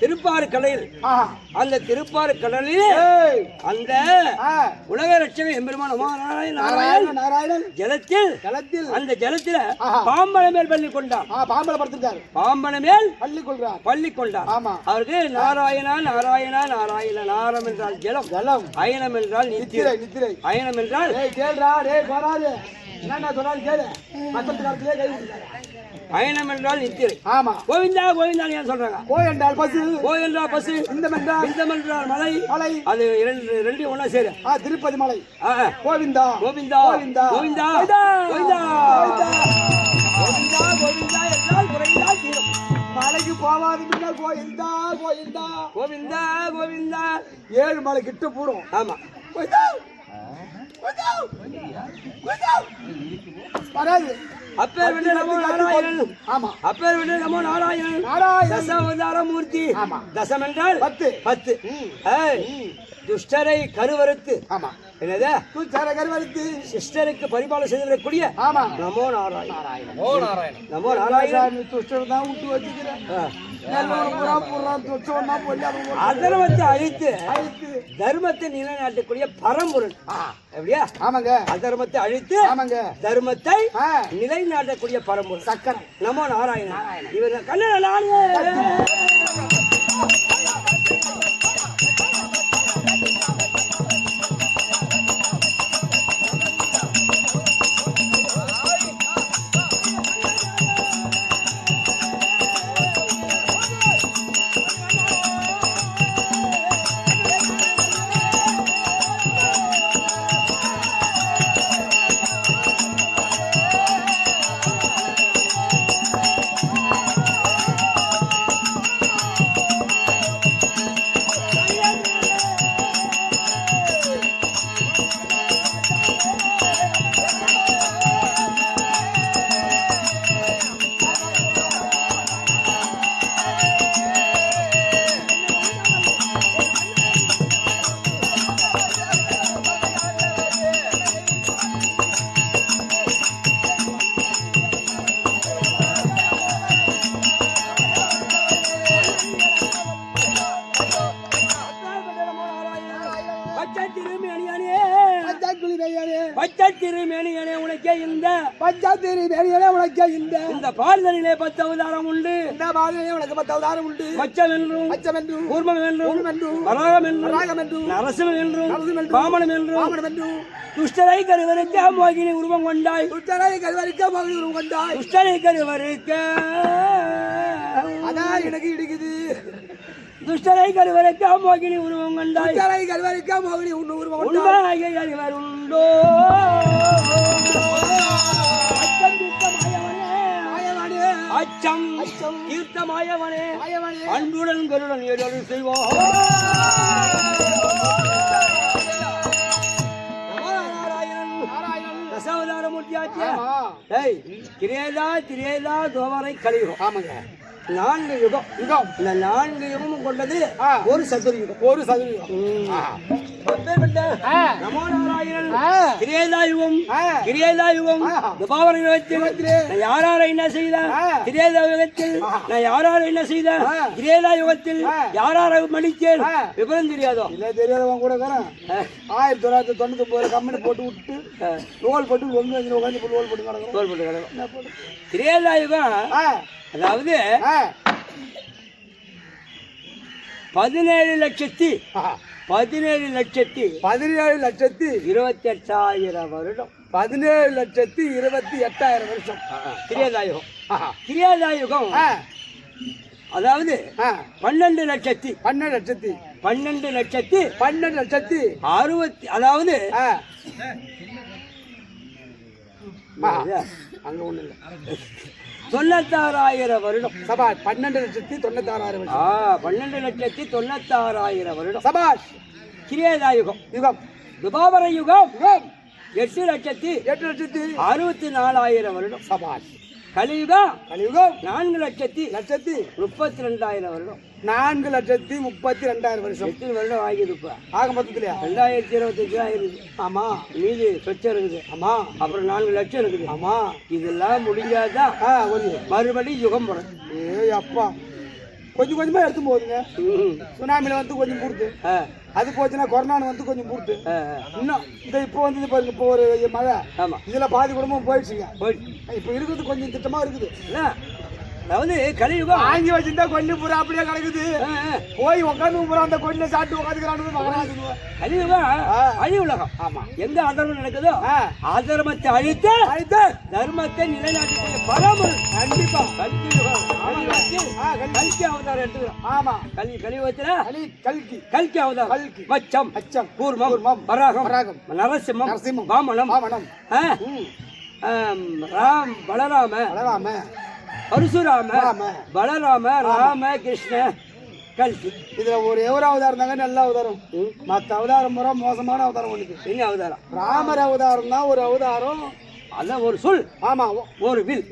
திருப்பாறு கடலில். அந்த திருப்பாறு கடலில் அந்த உலக லட்சுமி எம்பெருமான நாராயண நாராயணன் நாராயணன். ஜலத்தில் களத்தில் அந்த ஜலத்தில. பாம்பன மேல் பள்ளி கொண்டார் ஆ, பாம்பல படுத்திருக்காரு. பாம்பன மேல் பள்ளி கொள்றார் பள்ளி கொண்டார் ஆமா. அவருக்கு நாராயணா நாராயணா நாராயண நாரம் என்றால் ஜலம். ஜலம். அயனம் என்றால் நித்திரை. நித்திரை நித்திரை. அயனம் என்றால் கை. அயனம் என்றால் நித்திரை. ஆமா. கோவிந்தா கோவிந்தா ஏன் சொல்றாங்க? என்றால் பசு. கோவில் என்றால் பசு. இந்த என்றால் விந்தம் என்றால் மலை. மலை. அது இரண்டு ரெண்டு ஒண்ணா சேரு. ஆ திருப்பதி மலை. கோவிந்தா. கோவிந்தா. கோவிந்தா. கோவிந்தா. கோவிந்தா. கோவிந்தா. கோவிந்தா. கோவிந்தா கோவிந்தா என்றால் குறைந்தா தீரும். மலைக்கு போவாது முன்ன கோயில்தா கோயில்தா கோவிந்தா கோவிந்தா. ஏழு மலை கிட்ட போடும் ஆமா. கோயில்தா வராது அப்பேர் விட்டு நமோ நாராயணன். ஆமா. அப்பேர் விட்டு நமோ நாராயணன். நாராயணன். தசாவதார மூர்த்தி ஆமா. தசம் என்றால் பத்து. பத்து துஷ்டரை கருவறுத்து. ஆமா. என்னது? தூச்சார கருவறுத்து. சிஸ்டருக்கு பரிபாலம் செய்திடக்கூடிய ஆமா. நமோ நாராயணன். நமோ நாராயணன். சாமி துஷ்டம் தான் விட்டு வச்சுக்கிறேன். பொல்லாத அதர்மத்தை அழித்து அழித்து தர்மத்தை நிலைநாட்டக்கூடிய பரம்பொருள். எப்படியா ஆமாங்க. அதர்மத்தை அழித்து ஆமாங்க. தர்மத்தை நிலைநாட்டக்கூடிய பரம்பொருள். சக்கரை நமோ நாராயணன். இவர் கண்ணன பஞ்சாத்திரி மெய்யானே உனக்கு இந்த. இந்த பால்தலிலே பத்து அவதாரம் உண்டு. இந்த மாதிரி உனக்கு பத்து அவதாரம் உண்டு. மச்சம் என்றும் அச்சம் என்றும் கூர்மம் என்றும் கூர்மம் என்றும், வராகம் என்றும் ராகம் என்றும் நரசிம்மம் என்றும் நரசிம்மம் என்றும், பாமனம் என்றும் வாமனம் என்றும். துஷ்டரை கருவருக்க மோகினி உருவம் கொண்டாய். துச்சரை கருவறிக்க மகளிரும் கொண்டாய். துஷ்டரை கருவருக்க. அதான் எனக்கு இடிக்குது. துஷ்டரை கருவருக்க மோகினி உருவம் கொண்டாய். மகனி உருவம் கொண்டாய். உண்டோ? தீர்த்தமாயவனே. மாயவானே. அன்புடன் கருடன் ஏழு செய்வோம் திரேதா திரேதா தோவரை கலியுகம். ஆமாங்க. நான்கு யுகம். யுகம். இந்த நான்கு யுகமும் கொண்டது. ஒரு சதுர்யுகம். ஒரு ஆ. நமோ நாராயணன் யுகத்தில் யுகத்திலே. நான் யாரார என்ன செய்த ஆ. திரேதா யுகத்தில் நான் யாரார என்ன செய்த ஆ. திரேதா யுகத்தில். யாரார மடித்தேன். விவரம் தெரியாதோ? இல்ல தெரியாதவன் கூட ஆயிரத்தி தொள்ளாயிரத்தி தொண்ணூத்தி ஒன்பது கம்பெனி போட்டு விட்டு ரோல் போட்டு ஒன்று உட்காந்து ரோல் போட்டு கிடக்குறோம் தோல்பட்டு கிடக்கும் திரேதா யுகம் அதாவது பதினேழு லட்சத்தி. பதினேழு லட்சத்தி பதினேழு லட்சத்தி இருபத்தி எட்டாயிரம் வருடம். பதினேழு லட்சத்தி இருபத்தி எட்டாயிரம் வருஷம். திரேதாயுகம் ஆ. அதாவது பன்னெண்டு லட்சத்தி. பன்னெண்டு லட்சத்தி. பன்னெண்டு லட்சத்தி. பன்னெண்டு லட்சத்தி. அறுபத்தி அதாவது. அங்க ஒண்ணு இல்ல. தொண்ணூத்தாறாயிரம் வருடம். சபாஷ் பன்னெண்டு லட்சத்தி தொண்ணூத்தாறாயிரம் வருஷம் ஆ பன்னெண்டு லட்சத்தி தொண்ணூத்தாறாயிரம் வருடம். சபாஷ். கிரேதாயுகம் யுகம். துபாபர யுகம். யுகம். எட்டு லட்சத்தி எட்டு லட்சத்தி அறுபத்தி நாலாயிரம் வருடம். சபாஷ். கலியுகம் கலியுகம் நான்கு லட்சத்தி லட்சத்தி முப்பத்தி ரெண்டாயிரம் வருடம். நான்கு லட்சத்தி முப்பத்தி ரெண்டாயிரம் வருஷம். எத்தனை வருடம் ஆகியிருப்பா? ஆக மொத்தத்திலயா? ரெண்டாயிரத்தி இருபத்தஞ்சு ஆயிருக்கு ஆமா. மீதி சொச்சம் இருக்குது. ஆமா. அப்புறம் நான்கு லட்சம் இருக்குது. ஆமா. இதெல்லாம் முடிஞ்சாதான் மறுபடியும் யுகம் பிறகு ஏய் அப்பா. கொஞ்சம் கொஞ்சமா எடுத்து போகுதுங்க. சுனாமில வந்து கொஞ்சம் கொடுத்து அது போச்சுன்னா கொரோனான்னு வந்து கொஞ்சம் கொடுத்து இன்னும் இந்த இப்போ வந்து பாருங்க இப்போ ஒரு மழை. ஆமா. இதுல பாதி குடும்பம் போயிடுச்சுங்க. போயிடுச்சு. இப்போ இருக்குது கொஞ்சம் திட்டமா இருக்குது. அதாவது கலியுகம். வாங்கி வச்சிருந்தா கொண்டு பூரா அப்படியே கிடக்குது. போய் உட்காந்து பூரா அந்த கொண்டை சாப்பிட்டு உட்காந்துக்கிறானு கலியுகம். அழி உலகம். ஆமா. எங்க அதர்மம் நடக்குதோ. அதர்மத்தை அழித்து அடுத்து தர்மத்தை நிலைநாட்டக்கூடிய பரம்பொருள் கண்டிப்பா. கல்கி. அவதாரம் எடுத்துக்கிறோம். ஆமா. கலி கலியுகத்துல கலி கல்கி. கல்கி அவதாரம். கல்கி. மச்சம் அச்சம் கூர்மம் கூர்மம், வராகம் வராகம், நரசிம்மம் நரசிம்மம், வாமனம். வாமனம். ராம் பலராம வளராம பரசுராம ராம. பலராம ராம கிருஷ்ண கல்கி. இதுல ஒரு எவர அவதாரம் தாங்க நல்ல அவதாரம். ம். மத்த அவதாரம் பூரா மோசமான அவதாரம் ஒண்ணுக்கு. என்ன அவதாரம்? ராமர் அவதாரம் தான் ஒரு அவதாரம். அதான் ஒரு சொல். ஆமா ஒரு வில்.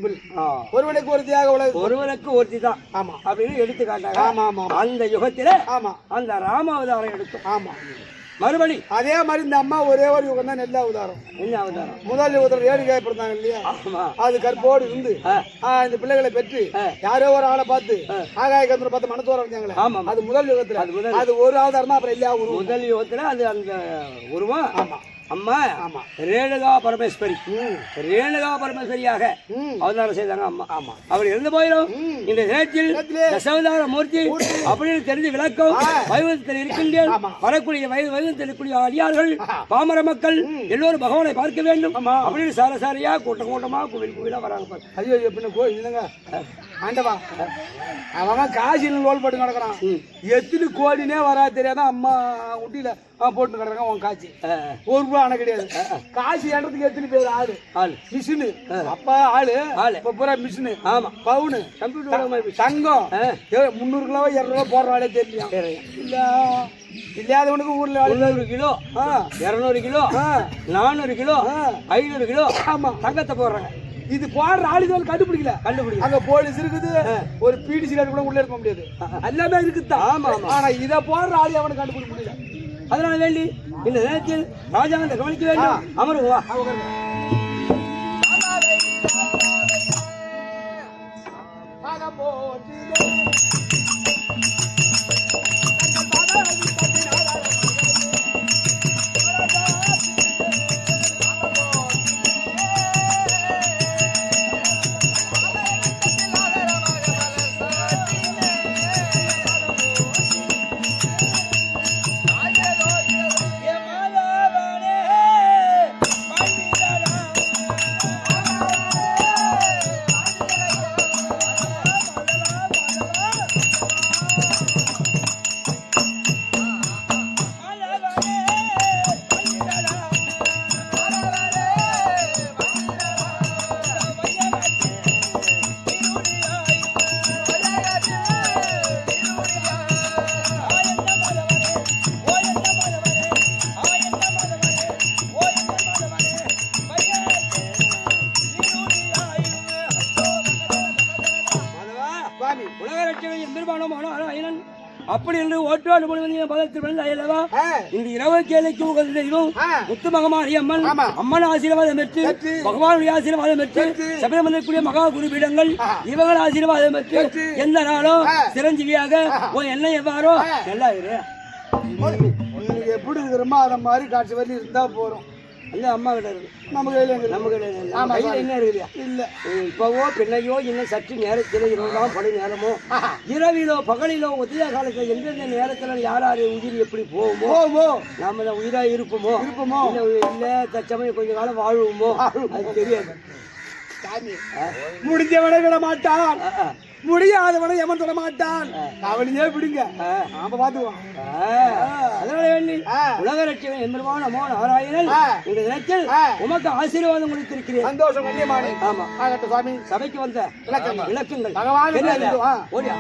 ஒருவனுக்கு ஒரு தியாக உலக ஒருவனுக்கு ஒருத்தி தான் ஆமா. அப்படின்னு எடுத்துக்காட்டாங்க. ஆமா ஆமா அந்த யுகத்தில ஆமா. அந்த ராம அவதாரம் எடுத்தோம். ஆமா. மறுபடி. அதே மாதிரி இந்த அம்மா ஒரே ஒரு யுகம் தான் நல்ல அவதாரம் அவதாரம்? முதல் யுகத்தில் ரேணுகா பிறந்தாங்க இல்லையா? ஆமா. அது கற்போடு இருந்து இந்த பிள்ளைகளை பெற்று யாரோ ஒரு ஆளை பார்த்து ஆகாய கந்தரை பார்த்து மனத்தோர வந்தாங்களே ஆமா அது முதல் யுகத்துல. அது ஒரு அவதாரம் அப்புறம் இல்லையா உருவம் முதல் யுகத்துல அது அந்த உருவம். ஆமா. அம்மா ஆமா. ரேணுகா பரமேஸ்வரி. ரேணுகா பரமேஸ்வரியாக அவதாரம் செய்தாங்க அம்மா. ஆமா. அவள் இருந்து போயிடும். இந்த நேரத்தில் தசவதார மூர்த்தி அப்படின்னு தெரிந்து விளக்கம். வைவதத்தில் இருக்கின்ற. வரக்கூடிய வயது வைவதத்தில் இருக்கக்கூடிய அடியார்கள் பாமர மக்கள் எல்லோரும் பகவானை பார்க்க வேண்டும். அப்படின்னு சாரசாரியா கூட்டம் கூட்டமா கோவில் கோவிலா வராங்க. ஐயோ பின்ன கோயில் இல்லைங்க. ஆண்டவா. அவன் காசியில் லோல் போட்டு கிடக்குறான். ம். எத்தனை கோடினே வரா தெரியாத? அம்மா உட்டியில அவன் போட்டு கிடக்குறான் உன் காட்சி ஆ, ஒரு ரூபா அணை கிடையாது. காசு ஏன்றதுக்கு எத்தனை பேர் ஆளு. ஆளு. மிஷினு. அப்ப ஆளு. ஆளு. இப்ப பூரா மிஷினு. ஆமா. பவுனு. கம்ப்யூட்டர் தங்கம். முந்நூறு கிலோ இரநூறுவா போடுற ஆளே தெரியும். இல்ல. இல்லாதவனுக்கு ஊர்ல முந்நூறு கிலோ. இருநூறு கிலோ. நானூறு கிலோ. ஐநூறு கிலோ. ஆமா. தங்கத்தை போடுறாங்க. இது போடுற ஆளுகள் கண்டுபிடிக்கல. கண்டுபிடிக்க அங்க போலீஸ் இருக்குது. ஒரு பீடி சிலர் கூட உள்ள இருக்க முடியாது. எல்லாமே இருக்குதான் ஆமா. ஆனா இத போடுற ஆளு அவனுக்கு கண்டுபிடிக்க முடியல. அதனால வேண்டி இந்த நேரத்தில் ராஜாங்கத்தை கவனிக்க வேண்டும் அமருங்க வா அப்படி என்று ஓட்டுவாடு முழுவதையும் பதத்தில் வந்து அயலவா ஆ, இந்த இரவு கேளைக்கு உங்கள் தெய்வம். முத்து மகமாரி அம்மன். அம்மன் ஆசீர்வாதம் பெற்று. பகவானுடைய ஆசீர்வாதம் பெற்று. சபரிமலைக்குரிய மகா குரு பீடங்கள் ஆஹா. இவங்கள் ஆசீர்வாதம் பெற்று. எந்த நாளும் ஆ. சிரஞ்சீவியாக உன் எண்ணம் எவ்வாறோ. நல்லா இரு எப்படி இருக்கிறோமோ அத மாதிரி காட்சி வரையும் இருந்தா போறோம் அந்த அம்மா கிட்ட இருக்கு. நம்ம கையில நம்ம இல்லை. ஆமா, நம்ம கையில. என்ன இருக்குல்லையா இல்ல. இப்பவோ பின்னையோ இன்னும் சற்று நேரத்தில் இரவுதான் படி நேரமோ? இரவிலோ பகலிலோ உதய காலத்தில் எந்தெந்த நேரத்தில் யார் யார் உயிர் எப்படி போகுமோ போ போ நாம தான் உயிரா இருப்போமோ? இருப்போமோ? இல்ல இல்ல தச்சமயம் கொஞ்ச காலம் வாழ்வோமோ? அது தெரியாது. முடிஞ்சவனை விட மாட்டான். முடியாதவனை எவன் தொட மாட்டான்? அவனையே விடுங்க. நாம பாத்துக்குவோம் ஆ, அதனால வேண்டி. உலக ரட்சகன் எம்பெருமான் அமோ நாராயணன் ஆ. இந்த நேரத்தில் ஆ. உமக்கு ஆசீர்வாதம் கொடுத்திருக்கிறேன். சந்தோஷம் கண்ணியமானே. ஆமா. ஆகட்டும் சுவாமி. சபைக்கு வந்த விளக்கங்கள். விளக்கங்கள். பகவான். ஓடியா.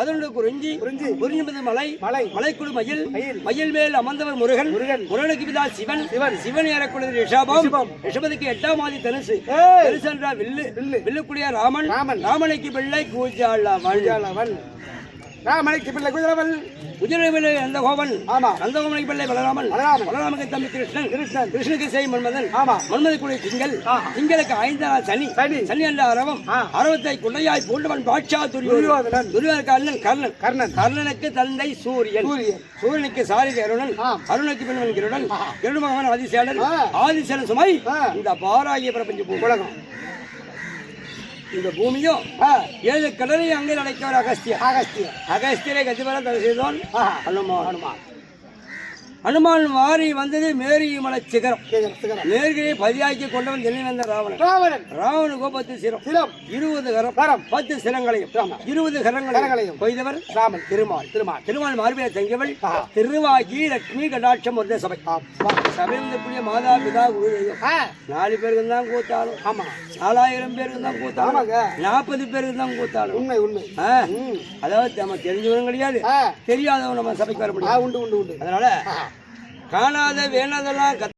அதனுடைய குறிஞ்சி குறிஞ்சி. குறிஞ்சி மீது மலை மலை. மலைக்குழு மயில் மேல் அமர்ந்தவர் முருகன் முருகன். முருகனுக்கு பிதா சிவன் சிவன். சிவன் ஏறக்கூடியது ரிஷபம். ரிஷபத்துக்கு எட்டாம் மாதி தனுசு. தனுசு என்றால் வில்லு வில்லு. வில்லுக்குடிய ராமன் ராமன். ராமனுக்கு பிள்ளை கூஜாளவன் ராமனுக்கு பிள்ளை குதிரவன் பிள்ளை நந்தகோபன் ஆமா. நந்தகோமனுக்கு பிள்ளை பலராமன். பலராமன். பலராமனுக்கு தம்பி கிருஷ்ணன். கிருஷ்ணன். கிருஷ்ணனுக்கு செய் மன்மதன். ஆமா. மன்மதக்குடைய திங்கள். திங்களுக்கு ஐந்தாம் சனி. சனி. சனி என்ற அரவம். அரவத்தை குண்டையாய் பூண்டவன் பாட்சா துரியோதனன். துரியோதனுக்கு அண்ணன் கர்ணன். கர்ணன். கர்ணனுக்கு தந்தை சூரியன். சூரியன். சூரியனுக்கு சாரிக அருணன். அருணுக்கு பின்னவன் கிருடன். கிருடு மகன் ஆதிசேலன். ஆதிசேலன் சுமை. இந்த பாராகிய பிரபஞ்ச உலகம். இந்த பூமியும் ஏழு கடலையும் அங்கே அடைக்கவர் அகஸ்தியர் அகஸ்தியர் அகஸ்தியரை கதிபர தலை செய்தோன் ஆஹா. ஹனுமான் ஹனுமான் மாறி வந்தது மேரி மலை சிகரம். மேற்கிலே பதியாக்கி கொண்டவன் எண்ணி வந்த ராவணன். ராவணன். ராவனுக்கு பத்து சிரம். சிரம். இருபது கரம் பத்து சிரங்களையும். இருபது கரங்களையும். கொய்தவர். ராமன் திருமால் திருமால். திருமால் மார்பிலை தங்கியவள். திருவாகி லட்சுமி கடாட்சம் ஒரு சபை சபை வந்தக்கூடிய மாதா பிதா குரு நாலு பேருக்கு தான் கூத்தாடும் ஆமா. நாலாயிரம் பேருக்கு தான் ஆமாங்க. நாற்பது பேருக்கு தான் கூத்தாடும் உண்மை உண்மை. அதாவது நம்ம தெரிஞ்சவனும் கிடையாது. தெரியாதவன் நம்ம சபைக்கு வர முடியாது. உண்டு உண்டு உண்டு. அதனால. காணாத வேணாதெல்லாம் கத்